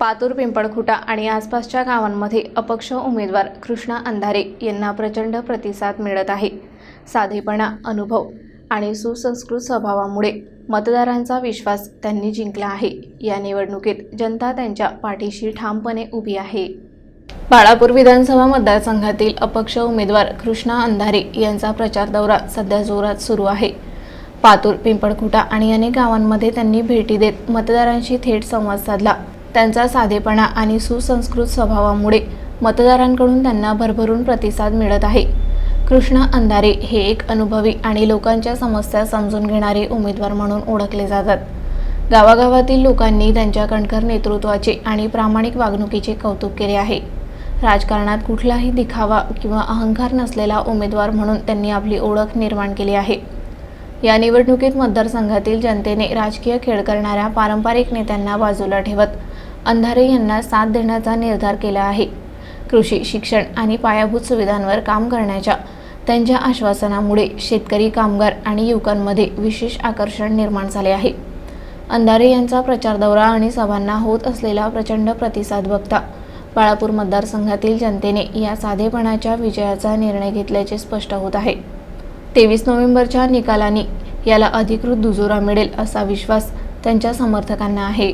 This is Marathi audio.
पातूर पिंपळखुटा आणि आसपासच्या गावांमध्ये अपक्ष उमेदवार कृष्णा अंधारे यांना प्रचंड प्रतिसाद मिळत आहे. साधेपणा अनुभव आणि सुसंस्कृत स्वभावामुळे मतदारांचा विश्वास त्यांनी जिंकला आहे. या निवडणुकीत जनता त्यांच्या पाठीशी ठामपणे उभी आहे. बाळापूर विधानसभा मतदारसंघातील अपक्ष उमेदवार कृष्णा अंधारे यांचा प्रचार दौरा सध्या जोरात सुरू आहे. पातूर पिंपळखुटा आणि अनेक गावांमध्ये त्यांनी भेटी देत मतदारांशी थेट संवाद साधला. त्यांचा साधेपणा आणि सुसंस्कृत स्वभावामुळे मतदारांकडून त्यांना भरभरून प्रतिसाद मिळत आहे. कृष्णा अंधारे हे एक अनुभवी आणि लोकांच्या समस्या समजून घेणारे उमेदवार म्हणून ओळखले जातात. गावागावातील लोकांनी त्यांच्या कणखर नेतृत्वाचे आणि प्रामाणिक वागणुकीचे कौतुक केले आहे. राजकारणात कुठलाही दिखावा किंवा अहंकार नसलेला उमेदवार म्हणून त्यांनी आपली ओळख निर्माण केली आहे. या निवडणुकीत मतदारसंघातील जनतेने राजकीय खेळ करणाऱ्या पारंपरिक नेत्यांना बाजूला ठेवत अंधारे यांना साथ देण्याचा निर्धार केला आहे. कृषी शिक्षण आणि पायाभूत सुविधांवर काम करण्याच्या त्यांच्या आश्वासनामुळे शेतकरी कामगार आणि युवकांमध्ये विशेष आकर्षण निर्माण झाले आहे. अंधारे यांचा प्रचार दौरा आणि सभांना होत असलेला प्रचंड प्रतिसाद बघता बाळापूर मतदारसंघातील जनतेने या साधेपणाच्या विजयाचा निर्णय घेतल्याचे स्पष्ट होत आहे. तेवीस नोव्हेंबरच्या निकालाने याला अधिकृत दुजोरा मिळेल असा विश्वास त्यांच्या समर्थकांना आहे.